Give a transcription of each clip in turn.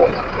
Gracias.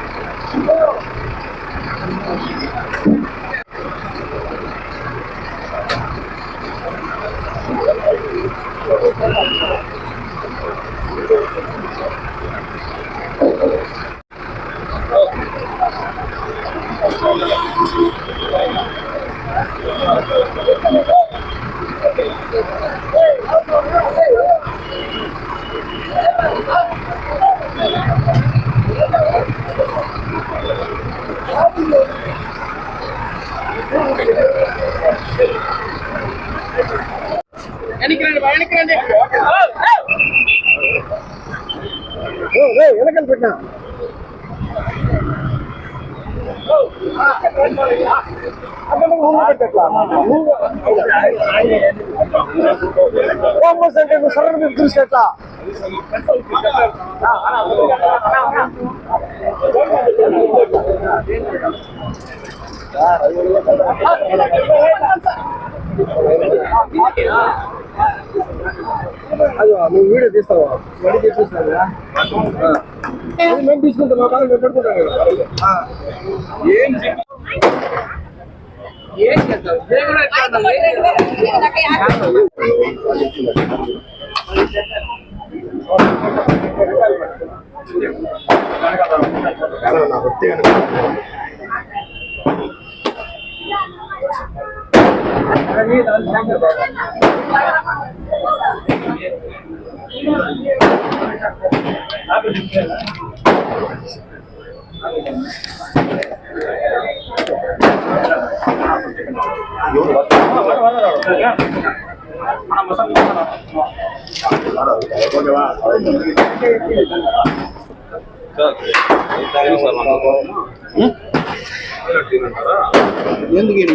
Oh, నువ్వు సర్ర మీద చూసి ఎట్లా అది నువ్వు వీడియో తీస్తావా? వీడియో చేసేస్తావు కదా అది మేము తీసుకుంటాం మా బాగా మేము పెట్టుకుంటాం కదా. ఏం చేద్దాం? ఎందుకు ఈయన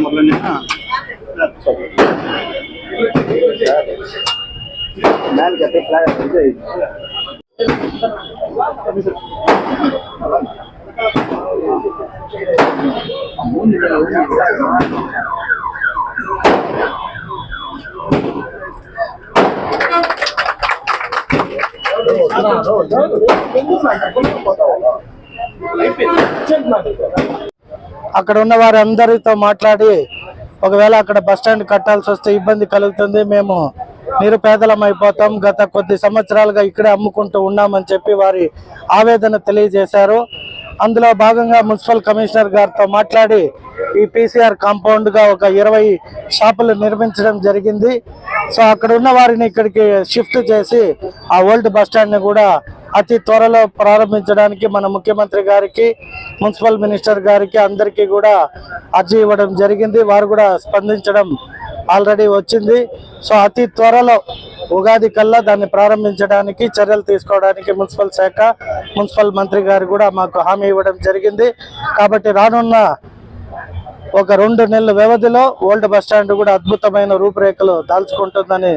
అక్కడ ఉన్న వారందరితో మాట్లాడి ఒకవేళ అక్కడ బస్ స్టాండ్ కట్టాల్సి వస్తే ఇబ్బంది కలుగుతుంది. మేము నిరుపేదలం అయిపోతాం గత కొద్ది సంవత్సరాలుగా ఇక్కడే అమ్ముకుంటూ ఉన్నామని చెప్పి వారి ఆవేదన తెలియజేశారు. అందులో భాగంగా మున్సిపల్ కమిషనర్ గారితో మాట్లాడి ఈ పీసీఆర్ కాంపౌండ్గా ఒక ఇరవై షాపులు నిర్మించడం జరిగింది. సో అక్కడ ఉన్న వారిని ఇక్కడికి షిఫ్ట్ చేసి ఆ ఓల్డ్ బస్ని కూడా అతి త్వరలో ప్రారంభించడానికి మన ముఖ్యమంత్రి గారికి మున్సిపల్ మినిస్టర్ గారికి అందరికీ కూడా అర్జీ ఇవ్వడం జరిగింది. వారు కూడా స్పందించడం ఆల్రెడీ వచ్చింది. సో అతి త్వరలో ఉగాది కల్లా దాన్ని ప్రారంభించడానికి చర్యలు తీసుకోవడానికి మున్సిపల్ శాఖ మున్సిపల్ మంత్రి గారు కూడా మాకు హామీ ఇవ్వడం జరిగింది. కాబట్టి రానున్న ఒక రెండు నెలల వ్యవధిలో ఓల్డ్ బస్ స్టాండ్ కూడా అద్భుతమైన రూపురేఖలు దాల్చుకుంటుందని